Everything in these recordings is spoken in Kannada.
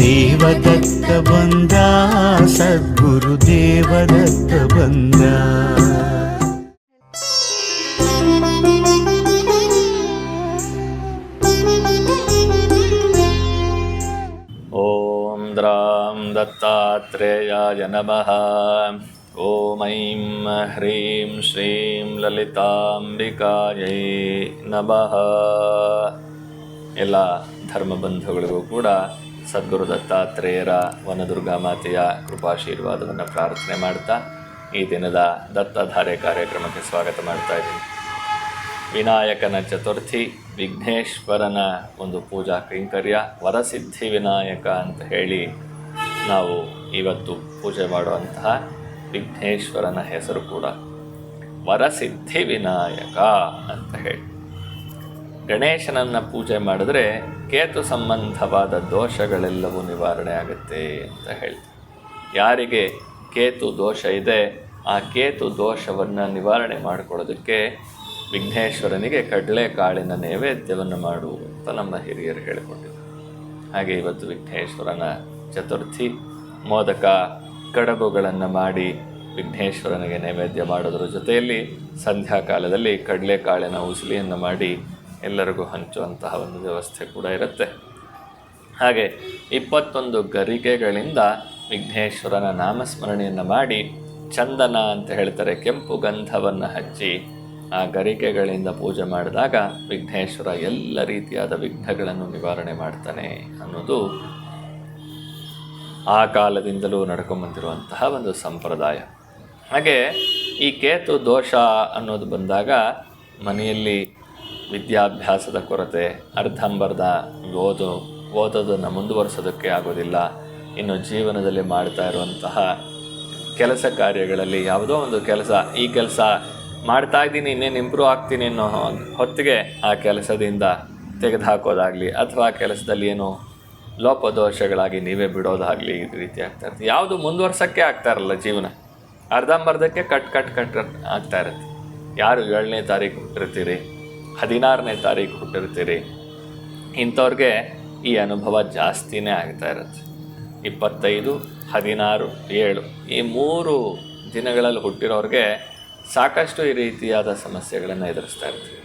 ದೇವದತ್ತ ಬಂದ, ಸದ್ಗುರು ದೇವದತ್ತ ಬಂದ. ಓಂ ದ್ರಾಂ ದತ್ತಾತ್ರೇಯಾಯ ನಮಃ. ಓಂ ಹ್ರೀಂ ಶ್ರೀಂ ಲಲಿತಾಂಬಿಕಾಯೈ ನಮಃ ಎಲ್ಲ ಧರ್ಮ ಬಂಧುಗಳಿಗೂ ಕೂಡ ಸದ್ಗುರು ದತ್ತಾತ್ರೇಯರ ವನದುರ್ಗಾ ಮಾತೆಯ ಕೃಪಾಶೀರ್ವಾದವನ್ನು ಪ್ರಾರ್ಥನೆ ಮಾಡ್ತಾ ಈ ದಿನದ ದತ್ತಧಾರೆ ಕಾರ್ಯಕ್ರಮಕ್ಕೆ ಸ್ವಾಗತ ಮಾಡ್ತಾ ಇದ್ದೀನಿ. ವಿನಾಯಕನ ಚತುರ್ಥಿ, ವಿಘ್ನೇಶ್ವರನ ಒಂದು ಪೂಜಾ ಕೈಂಕರ್ಯ, ವರಸಿದ್ಧಿ ವಿನಾಯಕ ಅಂತ ಹೇಳಿ ನಾವು ಇವತ್ತು ಪೂಜೆ ಮಾಡುವಂತಹ ವಿಘ್ನೇಶ್ವರನ ಹೆಸರು ಕೂಡ ವರಸಿದ್ಧಿ ವಿನಾಯಕ ಅಂತ ಹೇಳಿ. ಗಣೇಶನನ್ನು ಪೂಜೆ ಮಾಡಿದ್ರೆ ಕೇತು ಸಂಬಂಧವಾದ ದೋಷಗಳೆಲ್ಲವೂ ನಿವಾರಣೆ ಆಗುತ್ತೆ ಅಂತ ಹೇಳ್ತಾರೆ. ಯಾರಿಗೆ ಕೇತು ದೋಷ ಇದೆ, ಆ ಕೇತು ದೋಷವನ್ನು ನಿವಾರಣೆ ಮಾಡಿಕೊಳ್ಳೋದಕ್ಕೆ ವಿಘ್ನೇಶ್ವರನಿಗೆ ಕಡಲೆಕಾಳಿನ ನೈವೇದ್ಯವನ್ನು ಮಾಡು ಅಂತ ನಮ್ಮ ಹಿರಿಯರು ಹೇಳಿಕೊಟ್ಟಿದ್ದಾರೆ ಹಾಗೆ ಇವತ್ತು ವಿಘ್ನೇಶ್ವರನ ಚತುರ್ಥಿ, ಮೋದಕ ಕಡಬುಗಳನ್ನು ಮಾಡಿ ವಿಘ್ನೇಶ್ವರನಿಗೆ ನೈವೇದ್ಯ ಮಾಡೋದ್ರ ಜೊತೆಯಲ್ಲಿ ಸಂಧ್ಯಾಕಾಲದಲ್ಲಿ ಕಡಲೆಕಾಳಿನ ಉಸಿಲಿಯನ್ನು ಮಾಡಿ ಎಲ್ಲರಿಗೂ ಹಂಚುವಂತಹ ಒಂದು ವ್ಯವಸ್ಥೆ ಕೂಡ ಇರುತ್ತೆ. ಹಾಗೆ ಇಪ್ಪತ್ತೊಂದು ಗರಿಕೆಗಳಿಂದ ವಿಘ್ನೇಶ್ವರನ ನಾಮಸ್ಮರಣೆಯನ್ನು ಮಾಡಿ ಚಂದನ ಅಂತ ಹೇಳ್ತಾರೆ, ಕೆಂಪು ಗಂಧವನ್ನು ಹಚ್ಚಿ ಆ ಗರಿಕೆಗಳಿಂದ ಪೂಜೆ ಮಾಡಿದಾಗ ವಿಘ್ನೇಶ್ವರ ಎಲ್ಲ ರೀತಿಯಾದ ವಿಘ್ನಗಳನ್ನು ನಿವಾರಣೆ ಮಾಡ್ತಾನೆ ಅನ್ನೋದು ಆ ಕಾಲದಿಂದಲೂ ನಡ್ಕೊಂಬಂದಿರುವಂತಹ ಒಂದು ಸಂಪ್ರದಾಯ. ಹಾಗೆ ಈ ಕೇತು ದೋಷ ಅನ್ನೋದು ಬಂದಾಗ ಮನೆಯಲ್ಲಿ ವಿದ್ಯಾಭ್ಯಾಸದ ಕೊರತೆ ಅರ್ಧಂಬರ್ಧ ಓದು, ಓದೋದನ್ನು ಮುಂದುವರಿಸೋದಕ್ಕೆ ಆಗೋದಿಲ್ಲ. ಇನ್ನು ಜೀವನದಲ್ಲಿ ಮಾಡ್ತಾ ಇರುವಂತಹ ಕೆಲಸ ಕಾರ್ಯಗಳಲ್ಲಿ ಯಾವುದೋ ಒಂದು ಕೆಲಸ, ಈ ಕೆಲಸ ಮಾಡ್ತಾ ಇದ್ದೀನಿ, ಇನ್ನೇನು ಇಂಪ್ರೂವ್ ಆಗ್ತೀನಿ ಅನ್ನೋ ಹೊತ್ತಿಗೆ ಆ ಕೆಲಸದಿಂದ ತೆಗೆದುಹಾಕೋದಾಗಲಿ ಅಥವಾ ಕೆಲಸದಲ್ಲಿ ಏನೋ ಲೋಪದೋಷಗಳಾಗಿ ನೀವೇ ಬಿಡೋದಾಗಲಿ ಈ ರೀತಿ ಆಗ್ತಾ ಇರುತ್ತೆ. ಯಾವುದು ಮುಂದುವರ್ಸೋಕ್ಕೆ ಆಗ್ತಾ ಇರಲ್ಲ ಜೀವನ. ಅರ್ಧಂಬರ್ಧಕ್ಕೆ ಕಟ್ ಕಟ್ ಕಟ್ ಆಗ್ತಾ ಇರುತ್ತೆ. ಯಾರು ಏಳನೇ ತಾರೀಕು ಹುಟ್ಟಿರ್ತೀರಿ ಹದಿನಾರನೇ ತಾರೀಕು ಹುಟ್ಟಿರ್ತೀರಿ. ಇಂಥವ್ರಿಗೆ ಈ ಅನುಭವ ಜಾಸ್ತಿನೇ ಆಗ್ತಾ ಇರುತ್ತೆ. ಇಪ್ಪತ್ತೈದು, ಹದಿನಾರು, ಏಳು ಈ ಮೂರು ದಿನಗಳಲ್ಲಿ ಹುಟ್ಟಿರೋರಿಗೆ ಸಾಕಷ್ಟು ಈ ರೀತಿಯಾದ ಸಮಸ್ಯೆಗಳನ್ನು ಎದುರಿಸ್ತಾ ಇರ್ತೀವಿ.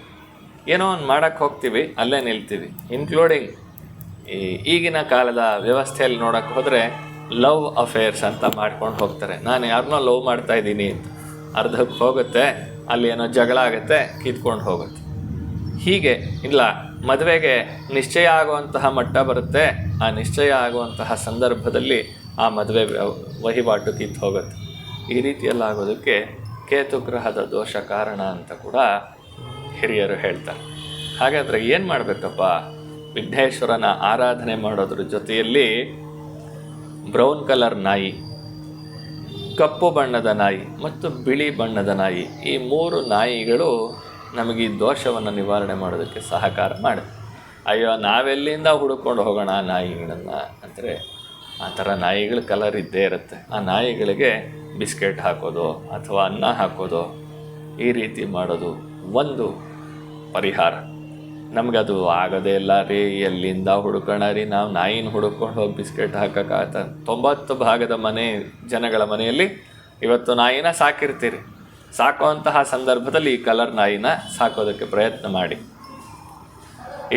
ಏನೋ ಒಂದು ಮಾಡೋಕ್ಕೆ ಹೋಗ್ತೀವಿ, ಅಲ್ಲೇ ನಿಲ್ತೀವಿ ಇನ್ಕ್ಲೂಡಿಂಗ್ ಈ ಈಗಿನ ಕಾಲದ ವ್ಯವಸ್ಥೆಯಲ್ಲಿ ನೋಡೋಕ್ಕೆ ಹೋದರೆ ಲವ್ ಅಫೇರ್ಸ್ ಅಂತ ಮಾಡ್ಕೊಂಡು ಹೋಗ್ತಾರೆ. ನಾನು ಯಾರನ್ನೋ ಲವ್ ಮಾಡ್ತಾ ಇದ್ದೀನಿ ಅಂತ. ಅರ್ಧಕ್ಕೆ ಹೋಗುತ್ತೆ, ಅಲ್ಲಿ ಏನೋ ಜಗಳ ಆಗುತ್ತೆ, ಕಿತ್ಕೊಂಡು ಹೋಗುತ್ತೆ. ಹೀಗೆ, ಇಲ್ಲ, ಮದುವೆಗೆ ನಿಶ್ಚಯ ಆಗುವಂತಹ ಮಟ್ಟ ಬರುತ್ತೆ. ಆ ನಿಶ್ಚಯ ಆಗುವಂತಹ ಸಂದರ್ಭದಲ್ಲಿ ಆ ಮದುವೆ ವಹಿವಾಟು ಕಿತ್ತು ಹೋಗುತ್ತೆ. ಈ ರೀತಿಯಲ್ಲಾಗೋದಕ್ಕೆ ಕೇತು ಗ್ರಹದ ದೋಷ ಕಾರಣ ಅಂತ ಕೂಡ ಹಿರಿಯರು ಹೇಳ್ತಾರೆ. ಹಾಗಾದರೆ ಏನು ಮಾಡಬೇಕಪ್ಪ? ವಿಘ್ನೇಶ್ವರನ ಆರಾಧನೆ ಮಾಡೋದ್ರ ಜೊತೆಯಲ್ಲಿ ಬ್ರೌನ್ ಕಲರ್ ನಾಯಿ, ಕಪ್ಪು ಬಣ್ಣದ ನಾಯಿ ಮತ್ತು ಬಿಳಿ ಬಣ್ಣದ ನಾಯಿ ಈ ಮೂರು ನಾಯಿಗಳು ನಮಗೆ ಈ ದೋಷವನ್ನು ನಿವಾರಣೆ ಮಾಡೋದಕ್ಕೆ ಸಹಕಾರ ಮಾಡುತ್ತೆ ಅಯ್ಯೋ, ನಾವೆಲ್ಲಿಂದ ಹುಡುಕೊಂಡು ಹೋಗೋಣ ನಾಯಿಗಳನ್ನು ಅಂದರೆ ಆ ಥರ ನಾಯಿಗಳ ಕಲರ್ ಇದ್ದೇ ಇರುತ್ತೆ. ಆ ನಾಯಿಗಳಿಗೆ ಬಿಸ್ಕೆಟ್ ಹಾಕೋದು ಅಥವಾ ಅನ್ನ ಹಾಕೋದು ಈ ರೀತಿ ಮಾಡೋದು ಒಂದು ಪರಿಹಾರ. ನಮಗದು ಆಗೋದೇ ಇಲ್ಲ ರೀ, ಎಲ್ಲಿಂದ ಹುಡುಕೋಣ ರೀ? ನಾವು ನಾಯಿನ ಹುಡುಕೊಂಡು ಹೋಗಿ ಬಿಸ್ಕೆಟ್ ಹಾಕೋಕ್ಕಾಗತ್ತ ತೊಂಬತ್ತು ಭಾಗದ ಮನೆ ಜನಗಳ ಮನೆಯಲ್ಲಿ ಇವತ್ತು ನಾಯಿನ ಸಾಕಿರ್ತೀರಿ. ಸಾಕುವಂತಹ ಸಂದರ್ಭದಲ್ಲಿ ಈ ಕಲರ್ ನಾಯಿನ ಸಾಕೋದಕ್ಕೆ ಪ್ರಯತ್ನ ಮಾಡಿ.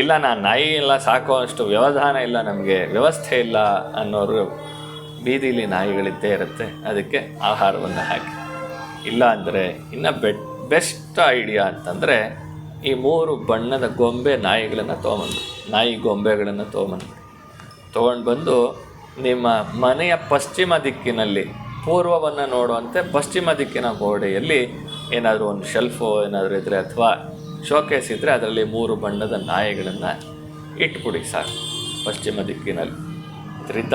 ಇಲ್ಲ ನಾನು ನಾಯಿ ಎಲ್ಲ ಸಾಕುವಷ್ಟು ವ್ಯವಧಾನ ಇಲ್ಲ, ನಮಗೆ ವ್ಯವಸ್ಥೆ ಇಲ್ಲ ಅನ್ನೋರು ಬೀದಿಲಿ ನಾಯಿಗಳಿದ್ದೇ ಇರುತ್ತೆ, ಅದಕ್ಕೆ ಆಹಾರವನ್ನು ಹಾಕಿ. ಇಲ್ಲ ಅಂದರೆ ಇನ್ನು ಬೆಟ್ ಬೆಸ್ಟ್ ಐಡಿಯಾ ಅಂತಂದರೆ ಈ ಮೂರು ಬಣ್ಣದ ಗೊಂಬೆ ನಾಯಿಗಳನ್ನು ತೊಗೊಂಬಂದು, ನಾಯಿ ಗೊಂಬೆಗಳನ್ನು ತೊಗೊಂಬಂದು. ತೊಗೊಂಡು ಬಂದು ನಿಮ್ಮ ಮನೆಯ ಪಶ್ಚಿಮ ದಿಕ್ಕಿನಲ್ಲಿ ಪೂರ್ವವನ್ನು ನೋಡುವಂತೆ ಪಶ್ಚಿಮ ದಿಕ್ಕಿನ ಗೋಡೆಯಲ್ಲಿ ಏನಾದರೂ ಒಂದು ಶೆಲ್ಫು ಏನಾದರೂ ಇದ್ದರೆ ಅಥವಾ ಶೋಕೇಸ್ ಇದ್ದರೆ ಅದರಲ್ಲಿ ಮೂರು ಬಣ್ಣದ ನಾಯಿಗಳನ್ನು ಇಟ್ಬಿಡಿ ಸಾಕು. ಪಶ್ಚಿಮ ದಿಕ್ಕಿನಲ್ಲಿ. ಇದರಿಂದ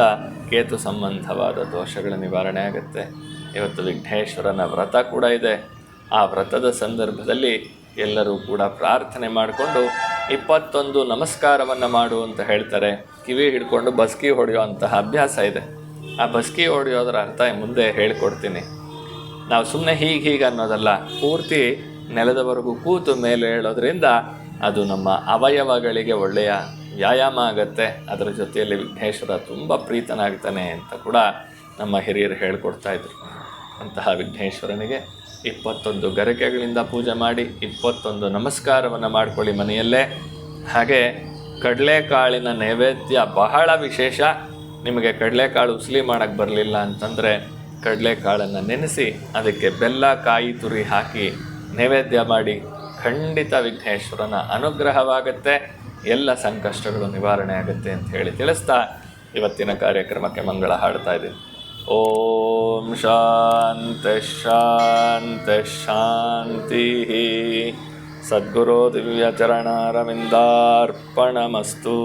ಕೇತು ಸಂಬಂಧವಾದ ದೋಷಗಳ ನಿವಾರಣೆ ಆಗುತ್ತೆ. ಇವತ್ತು ವಿಘ್ನೇಶ್ವರನ ವ್ರತ ಕೂಡ ಇದೆ. ಆ ವ್ರತದ ಸಂದರ್ಭದಲ್ಲಿ ಎಲ್ಲರೂ ಕೂಡ ಪ್ರಾರ್ಥನೆ ಮಾಡಿಕೊಂಡು ಇಪ್ಪತ್ತೊಂದು ನಮಸ್ಕಾರವನ್ನು ಮಾಡು ಅಂತ ಹೇಳ್ತಾರೆ. ಕಿವಿ ಹಿಡ್ಕೊಂಡು ಬಸ್ಕಿ ಹೊಡೆಯುವಂತಹ ಅಭ್ಯಾಸ ಇದೆ. ಆ ಬಸ್ಕಿ ಹೊಡೆಯೋದ್ರ ಅರ್ಥ ಮುಂದೆ ಹೇಳಿಕೊಡ್ತೀನಿ. ನಾವು ಸುಮ್ಮನೆ ಹೀಗೆ ಹೀಗೆ ಅನ್ನೋದಲ್ಲ, ಪೂರ್ತಿ ನೆಲದವರೆಗೂ ಕೂತು ಮೇಲೆ ಹೇಳೋದ್ರಿಂದ ಅದು ನಮ್ಮ ಅವಯವಗಳಿಗೆ ಒಳ್ಳೆಯ ವ್ಯಾಯಾಮ ಆಗತ್ತೆ. ಅದರ ಜೊತೆಯಲ್ಲಿ ವಿಘ್ನೇಶ್ವರ ತುಂಬ ಪ್ರೀತನಾಗ್ತಾನೆ ಅಂತ ಕೂಡ ನಮ್ಮ ಹಿರಿಯರು ಹೇಳ್ಕೊಡ್ತಾ ಇದ್ರು. ಅಂತಹ ವಿಘ್ನೇಶ್ವರನಿಗೆ ಇಪ್ಪತ್ತೊಂದು ಗರಿಕೆಗಳಿಂದ ಪೂಜೆ ಮಾಡಿ, ಇಪ್ಪತ್ತೊಂದು ನಮಸ್ಕಾರವನ್ನು ಮಾಡ್ಕೊಳ್ಳಿ ಮನೆಯಲ್ಲೇ. ಹಾಗೆ ಕಡಲೆಕಾಳಿನ ನೈವೇದ್ಯ ಬಹಳ ವಿಶೇಷ. ನಿಮಗೆ ಕಡಲೆಕಾಳು ಉಸಲಿ ಮಾಡೋಕ್ಕೆ ಬರಲಿಲ್ಲ ಅಂತಂದರೆ ಕಡಲೆಕಾಳನ್ನು ನೆನೆಸಿ ಅದಕ್ಕೆ ಬೆಲ್ಲ, ಕಾಯಿ ತುರಿ ಹಾಕಿ ನೈವೇದ್ಯ ಮಾಡಿ ಖಂಡಿತ ವಿಘ್ನೇಶ್ವರನ ಅನುಗ್ರಹವಾಗುತ್ತೆ. ಎಲ್ಲ ಸಂಕಷ್ಟಗಳು ನಿವಾರಣೆ ಆಗುತ್ತೆ ಅಂತ ಹೇಳಿ ತಿಳಿಸ್ತಾ ಇವತ್ತಿನ ಕಾರ್ಯಕ್ರಮಕ್ಕೆ ಮಂಗಳ ಹಾಡ್ತಾ ಇದ್ದೀನಿ. ಓಂ ಶಾಂತ ಶಾಂತ ಶಾಂತಿ. ಸದ್ಗುರು ದಿವ್ಯಚರಣಾರವಿಂದಾರ್ಪಣಮಸ್ತು